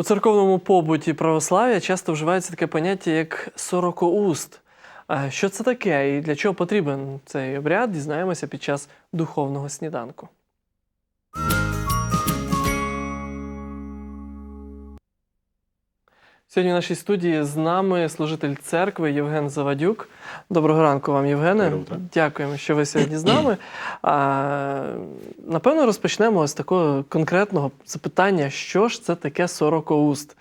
У церковному побуті православ'я часто вживається таке поняття як сорокоуст. А Що це таке і для чого потрібен цей обряд, дізнаємося під час духовного сніданку. Сьогодні в нашій студії з нами служитель церкви Євген Завадюк. Доброго ранку вам, Євгене. Дякуємо, що ви сьогодні з нами. А, напевно, розпочнемо з такого конкретного запитання: що ж це таке сорокоуст?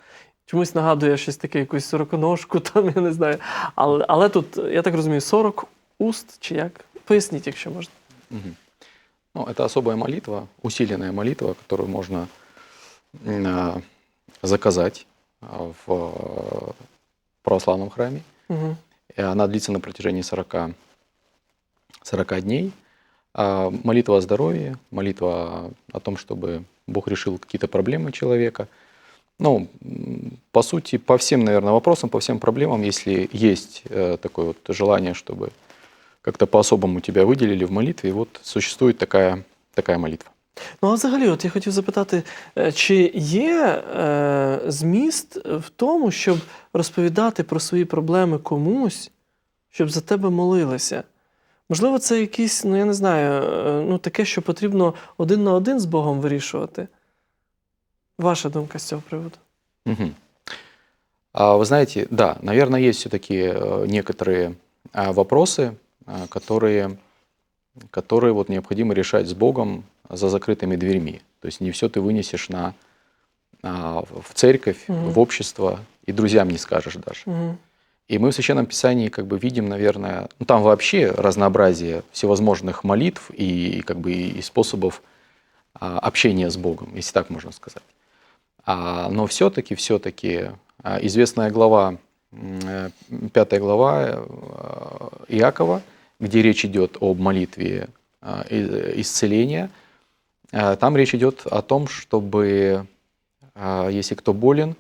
Чомусь нагадує щось таке, якусь сороконожку, там я не знаю. Але, але тут, я так розумію, 40 уст чи як? Поясніть, якщо можна. Мгм. Ну, это особая молитва, усиленная молитва, которую можно заказать а, в э, православном храме. Угу. Она длится на протяжении 40, 40 дней. А, Молитва о здоровье, молитва о том, чтобы Бог решил какие-то проблемы человека. Ну, по сути, по всем, наверное, вопросам, по всем проблемам, если есть э, такое вот желание, чтобы как-то по-особому тебя выделили в молитве, вот существует такая, такая молитва. Ну, а взагалі, от я хотів запитати, е, чи є е, зміст в тому, щоб розповідати про свої проблеми комусь, щоб за тебе молилися? Можливо, це якісь, ну я не знаю, е, ну таке, що потрібно один на один з Богом вирішувати. Ваша думка з цього приводу? Мгм. А, Вы знаете, да, наверное, есть все-таки некоторые а, вопросы, а, которые, которые вот необходимо решать с Богом за закрытыми дверьми. То есть не все ты вынесешь на, а, в церковь, Мгм. в общество и друзьям не скажешь даже. Угу. И мы в Священном Писании как бы видим, наверное, ну там вообще разнообразие всевозможных молитв и, и как бы и способов а, общения с Богом, если так можно сказать. А, но все-таки, все-таки известная глава, э, пятая глава э, Иакова, где речь идет об молитве и- исцеления, а, там речь идет о том, чтобы, а, если кто болен,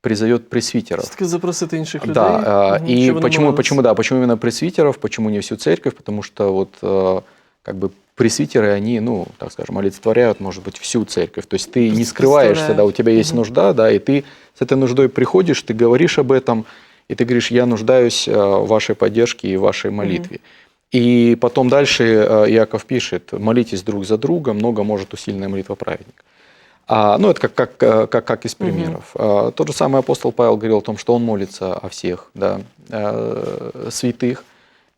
призовет пресвитеров. Все-таки запросити інших людей. Да, и почему, почему, да, почему именно пресвитеров, почему не всю церковь, потому что вот э, как бы пресвитеры, они, ну, так скажем, олицетворяют, может быть, всю церковь. То есть ты не скрываешься, да, у тебя есть Мгм. нужда, да, и ты с этой нуждой приходишь, ты говоришь об этом, и ты говоришь, я нуждаюсь э, в вашей поддержке и в вашей молитве. И потом дальше э, Иаков пишет, молитесь друг за друга, много может усиленная молитва праведника. А, ну, это как, как, э, как, как из примеров. А, тот же самый апостол Павел говорил о том, что он молится о всех да, э, святых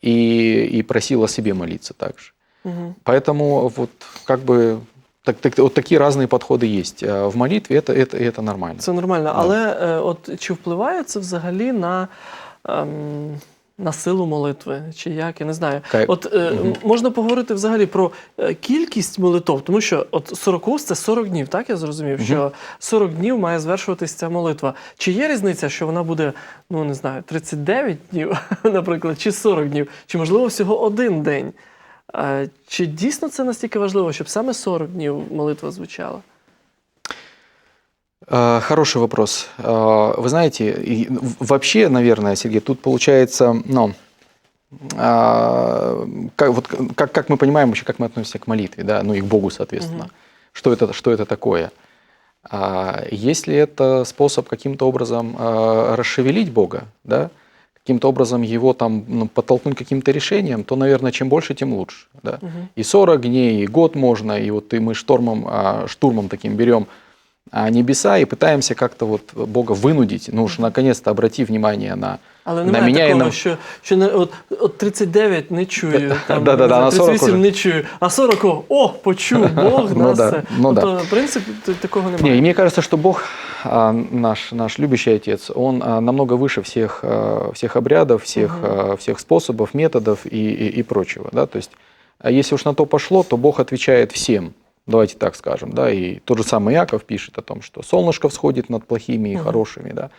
и, и просил о себе молиться также. Мгм. Поэтому вот как бы так, так- вот такие разные подходы есть. А В молитве это, это, это нормально. Це нормально. Да. Але от чи впливає це взагалі на, ем, на силу молитви? Чи як? Я не знаю. Кай- От е, м- можна поговорити взагалі про е, кількість молитов, тому що от 40 уст це 40 днів, так я зрозумів, Мгм. що 40 днів має звершуватись ця молитва. Чи є різниця, що вона буде, ну не знаю, 39 днів, наприклад, чи 40 днів, чи можливо всього один день? Е, Чи дійсно це настільки важливо, щоб саме 40 днів молитва звучала? А, Хороший вопрос. А, Вы знаете, вообще, наверное, Сергей, тут получается, ну, а, как, вот, как, как мы понимаем вообще, как мы относимся к молитве, да, ну и к Богу, соответственно. Мгм. Что, это, что это такое? А, Если это способ каким-то образом расшевелить Бога, да, каким-то образом его там ну, подтолкнуть каким-то решениям, то, наверное, чем больше, тем лучше. Да. Мгм. И 40 дней, и год можно, и вот и мы штормом, штурмом таким берем небеса и пытаемся как-то вот Бога вынудить, ну уж наконец-то обрати внимание на... Але На немає мене і такого, на- що, що не, от, от 39 не чую, там, Да-да-да, не знаю, на 40 38 уже. не чую, а 40 о, о почув Бог Ну нас. да, це. ну да. тобто, в принципі, т- такого Не, немає. и мне кажется, что Бог, а, наш, наш любящий Отец, Он а, намного выше всех, а, всех обрядов, всех, Мгм. а, всех способов, методов и, и, и прочего. Да? То есть, а если уж на то пошло, то Бог отвечает всем. Давайте так скажем, да, и тот же самый Яков пишет о том, что солнышко всходит над плохими и хорошими, да,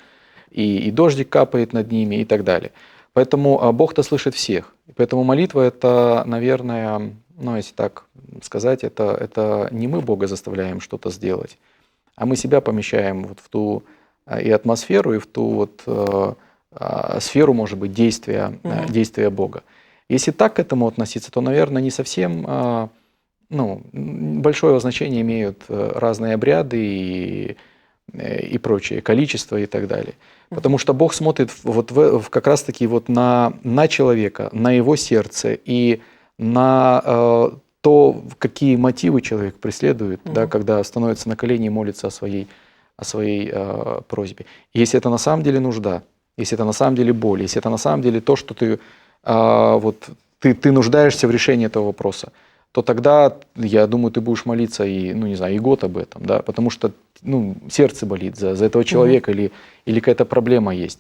и, и дождик капает над ними и так далее. Поэтому а, Бог-то слышит всех. И поэтому молитва это, наверное, ну, если так сказать, это, это не мы Бога заставляем что-то сделать, а мы себя помещаем вот в ту а, и атмосферу, и в ту вот э, а, сферу, может быть, действия, э, Мгм. действия Бога. Если так к этому относиться, то, наверное, не совсем а, ну, большое значение имеют э, разные обряды и э, и прочее, количество и так далее. Потому что Бог смотрит вот в, как раз-таки вот на, на человека, на его сердце и на э, то, какие мотивы человек преследует, да, Мгм. когда становится на колени и молится о своей, о своей э, просьбе. Если это на самом деле нужда, если это на самом деле боль, если это на самом деле то, что ты, а, вот, ты, ты нуждаешься в решении этого вопроса, то тогда, я думаю, ты будешь молиться и, ну, не знаю, и год об этом, да, потому что, ну, сердце болит за, за этого человека или, или какая-то проблема есть.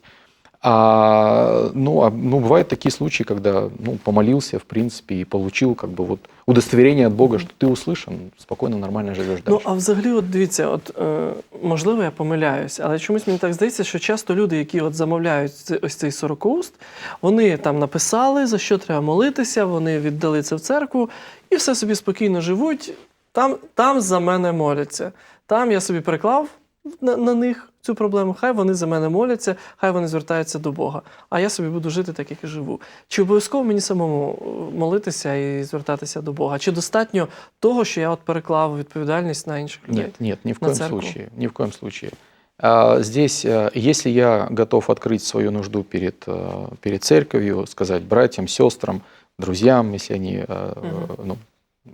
А, ну, а, ну, бывают такие случаи, когда, ну, помолился, в принципе, и получил, как бы, вот, удостоверение от Бога, что ты услышан, спокойно, нормально живешь Ну, дальше. а взагалі, от дивіться, от е, можливо, я помиляюсь, але чомусь мені так здається, що часто люди, які от замовляють ці- ось цей сорокауст, вони там написали, за що треба молитися, вони віддали це в церкву і все собі спокійно живуть. Там, там за мене моляться. Там я собі переклав на, на них цю проблему. Хай вони за мене моляться, хай вони звертаються до Бога. А я собі буду жити так, як і живу. Чи обов'язково мені самому е, молитися і звертатися до Бога? Чи достатньо того, що я от переклав відповідальність на інших людей? Нет, нет, ни в на коем церковь? случае, ни в коем случае. А, Здесь, э, если я готов открыть свою нужду перед, э, перед церковью, сказать братьям, сестрам, друзьям, если они э, Мгм. ну,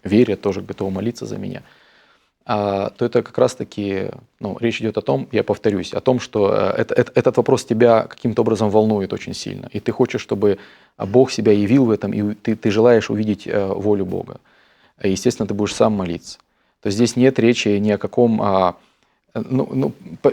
верят, тоже готовы молиться за меня, а, то это как раз-таки, ну, речь идет о том, я повторюсь, о том, что э, это- это- этот вопрос тебя каким-то образом волнует очень сильно, и ты хочешь, чтобы а, Бог себя явил в этом, и ты, ты желаешь увидеть э, волю Бога. И, Естественно, ты будешь сам молиться. То здесь нет речи ни о каком... ну, ну,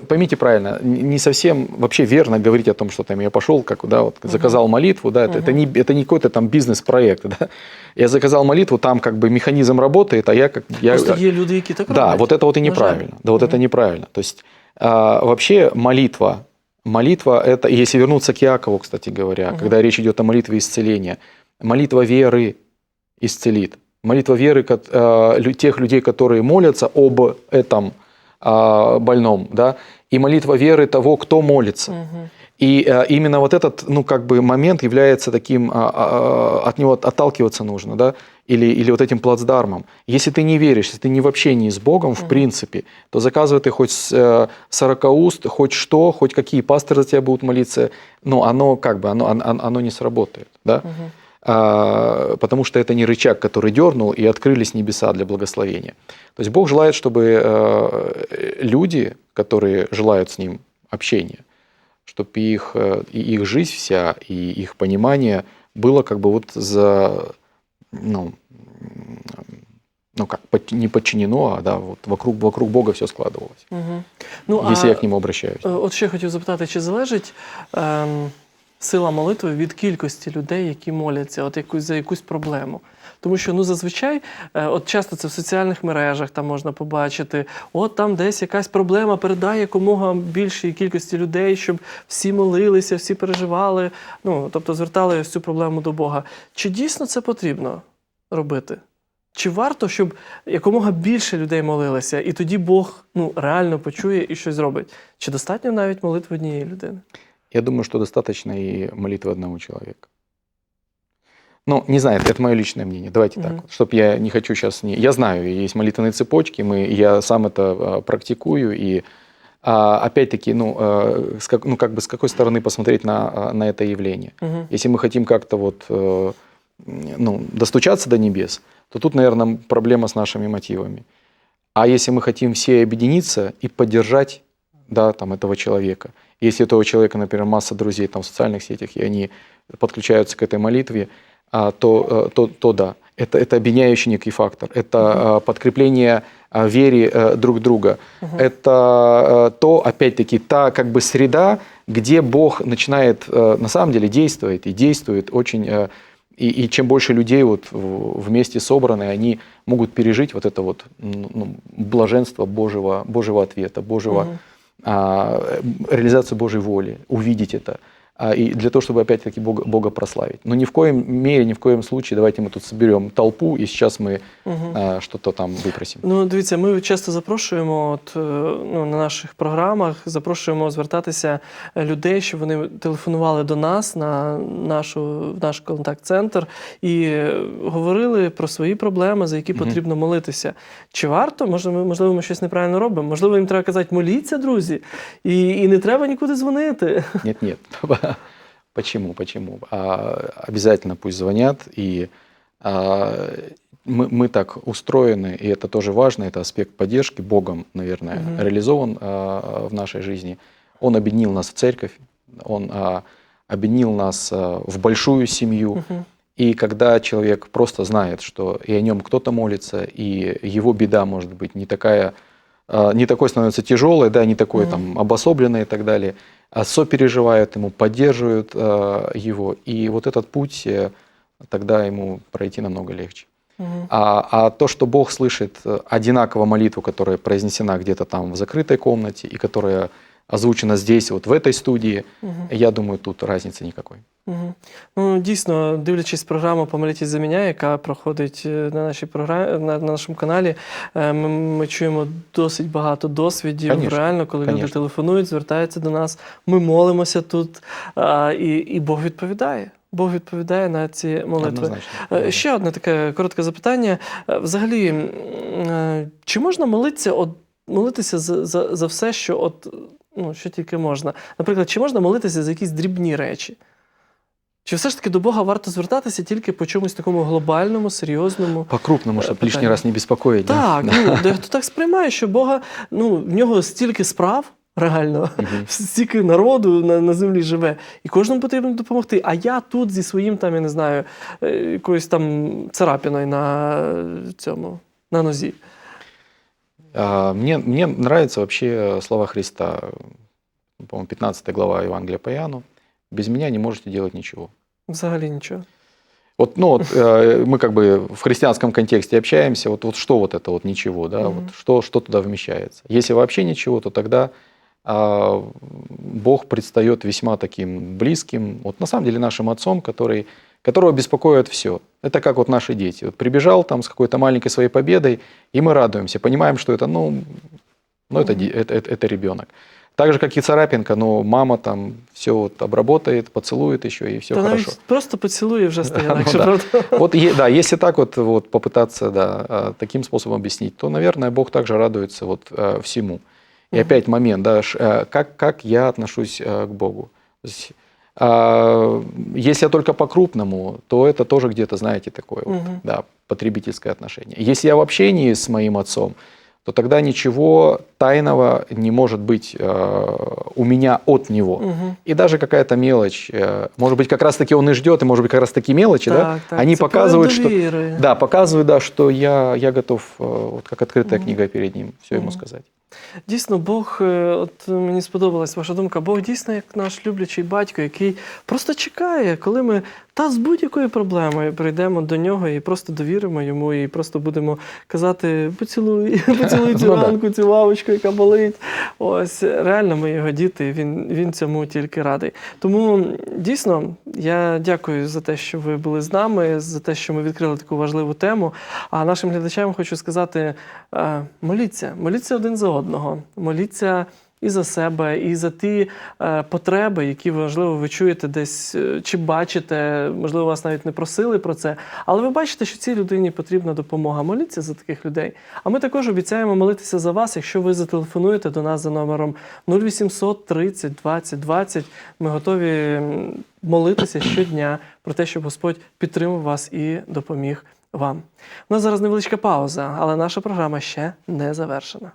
поймите правильно, не совсем вообще верно говорить о том, что там я пошел, как, да, вот, заказал молитву, да, это, это, не, это не какой-то там бизнес-проект, да. Я заказал молитву, там как бы механизм работает, а я как... Я, Просто є люди, які так да, вот это вот и жаль. неправильно. Да, вот это неправильно. То есть а, вообще молитва, молитва это, если вернуться к Иакову, кстати говоря, Мгм. когда речь идет о молитве исцеления, молитва веры исцелит. Молитва веры лю- тех людей, которые молятся об этом больном, да, и молитва веры того, кто молится. Мгм. И э, именно вот этот, ну, как бы момент является таким, а, а, от него отталкиваться нужно, да, или, или вот этим плацдармом. Если ты не веришь, если ты не в общении с Богом, в Мгм. принципе, то заказывай ты хоть э, 40 уст, хоть что, хоть какие пасторы за тебя будут молиться, но оно как бы, оно, оно, оно не сработает, да, Мгм. А, потому что это не рычаг, который дернул, и открылись небеса для благословения. То есть Бог желает, чтобы э, люди, которые желают с Ним общения, чтобы их, э, и их жизнь вся, и их понимание было как бы вот за, ну, ну как, не подчинено, а да, вот вокруг, вокруг Бога все складывалось, Мгм. Ну, если а, я к Нему обращаюсь. е, От ще хотів запитати, чи залежить ем, сила молитви від кількості людей, які моляться, от якусь за якусь проблему? Тому що ну зазвичай, е, от часто це в соціальних мережах там можна побачити, от там десь якась проблема передає якомога більшій кількості людей, щоб всі молилися, всі переживали, ну тобто звертали цю проблему до Бога. Чи дійсно це потрібно робити? Чи варто, щоб якомога більше людей молилися, і тоді Бог ну, реально почує і щось зробить? Чи достатньо навіть молитви однієї людини? Я думаю, что достаточно и молитвы одного человека. Ну, не знаю, это мое личное мнение. Давайте Мгм. так, чтобы я не хочу сейчас не... Я знаю, есть молитвенные цепочки, мы, я сам это а, практикую, и а, опять-таки, ну, а, с как, ну, как бы с какой стороны посмотреть на, а, на это явление. Угу. Если мы хотим как-то вот, э, ну, достучаться до небес, то тут, наверное, проблема с нашими мотивами. А если мы хотим все объединиться и поддержать да, там, этого человека, если у этого человека, например, масса друзей там, в социальных сетях, и они подключаются к этой молитве, а, то, э, то, то да, это, это объединяющий некий фактор, это э, подкрепление э, вере э, друг друга, это э, то, опять-таки, та как бы среда, где Бог начинает на самом деле действовать и действует очень... И, и чем больше людей вот вместе собраны, они могут пережить вот это вот ну, блаженство Божьего, Божьего ответа, Божьего, Мгм. А, реализацию Божьей воли, увидеть это. а, и для того, чтобы опять-таки Бога, Бога прославить. Но ни в коем мере, ни в коем случае давайте мы тут соберем толпу, и сейчас мы Мгм. а, что-то там выпросим. Ну, дивіться, ми часто запрошуємо от, е, ну, на наших програмах, запрошуємо звертатися е, людей, щоб вони телефонували до нас на нашу, в наш контакт-центр і е, говорили про свої проблеми, за які Мгм. потрібно молитися. Чи варто? Можливо, можливо, ми щось неправильно робимо? Можливо, їм треба казати, моліться, друзі, і, і не треба нікуди дзвонити. Нет, нет. Почему? Почему? А, обязательно пусть звонят. И а, мы, мы так устроены, и это тоже важно, это аспект поддержки Богом, наверное, Мгм. реализован а, в нашей жизни. Он объединил нас в церковь, он а, объединил нас а, в большую семью. Мгм. И когда человек просто знает, что и о нем кто-то молится, и его беда может быть не такая, а, не такой становится тяжелой, да, не такой Мгм. там обособленной и так далее, сопереживают ему, поддерживают а, его, и вот этот путь э, тогда ему пройти намного легче. А, а то, что Бог слышит э, одинаково молитву, которая произнесена где-то там в закрытой комнате и которая озвучена здесь, вот в этой студии, Мгм. я думаю, тут разницы никакой. Мгм. Ну, дійсно, дивлячись програму Помоліть за мене, яка проходить е, на нашій програмі на, на нашому каналі, е, ми, ми чуємо досить багато досвідів. Конечно, Реально, коли люди телефонують, звертаються до нас, ми молимося тут, а, і, і Бог відповідає. Бог відповідає на ці молитви. Однозначно. Е, Ще одне таке коротке запитання. Взагалі, чи можна молитися, от, молитися за, за, за все, що от, ну, що тільки можна? Наприклад, чи можна молитися за якісь дрібні речі? Чи все ж таки до Бога варто звертатися тільки по чомусь такому глобальному, серйозному? По-крупному, Э, чтобы лишний питание. раз не беспокоить. да? Так, ну, дехто так сприймає, що Бога, ну, в нього стільки справ, реально, Мгм. стільки народу на, на землі живе, і кожному потрібно допомогти. А я тут зі своїм, там, я не знаю, е, якоюсь там царапіною на е, цьому, на нозі. А, Мне, мне нравятся вообще слова Христа, по-моему, 15 глава Евангелия по Иоанну. «Без меня не можете делать ничего». Взагалі нічого. Вот, ну, вот, э, мы как бы в христианском контексте общаемся, вот, вот что вот это вот ничего, да, Мгм. вот что, что туда вмещается. Если вообще ничего, то тогда а, Бог предстает весьма таким близким, вот на самом деле нашим отцом, который, которого беспокоит все. Это как вот наши дети. Вот прибежал там с какой-то маленькой своей победой, и мы радуемся, понимаем, что это, ну, ну это, Мгм. де- это, это, это ребенок. Так же, как и царапинка, но мама там все вот обработает, поцелует еще, и все Та хорошо. навіть просто поцілує вже стає Ну легше, да. правда? Вот, е- да, если так вот, вот попытаться, да, а, таким способом объяснить, то, наверное, Бог также радуется вот а, всему. И Мгм. опять момент, да, ш- а, как, как я отношусь а, к Богу. То есть, а, если я только по-крупному, то это тоже где-то, знаете, такое вот, Мгм. да, потребительское отношение. Если я в общении с моим отцом, то тогда ничего тайного не может быть а, у меня от него. Мгм. И даже какая-то мелочь, э, может быть, как раз-таки он и ждет, и, может быть, как раз-таки мелочи, да, Так, так. они показывают, что... Да, показывают, да, что я, я готов, э, вот как открытая Мгм. книга перед ним, все ему Мгм. сказать. Дійсно, Бог, е, от мені сподобалась ваша думка, Бог дійсно як наш люблячий батько, який просто чекає, коли ми та з будь-якою проблемою прийдемо до нього і просто довіримо йому, і просто будемо казати: поцілуй, поцілуй цю Ну ранку, цю лавочку, яка болить. Ось реально ми його діти, він, він цьому тільки радий. Тому дійсно я дякую за те, що ви були з нами, за те, що ми відкрили таку важливу тему. А нашим глядачам хочу сказати: е, моліться, моліться один за одного, моліться. І за себе, і за ті е, потреби, які можливо ви чуєте десь е, чи бачите, можливо, вас навіть не просили про це, але ви бачите, що цій людині потрібна допомога. Моліться за таких людей. А ми також обіцяємо молитися за вас, якщо ви зателефонуєте до нас за номером 0800 30 20 20. Ми готові молитися щодня про те, щоб Господь підтримав вас і допоміг вам. У нас зараз невеличка пауза, але наша програма ще не завершена.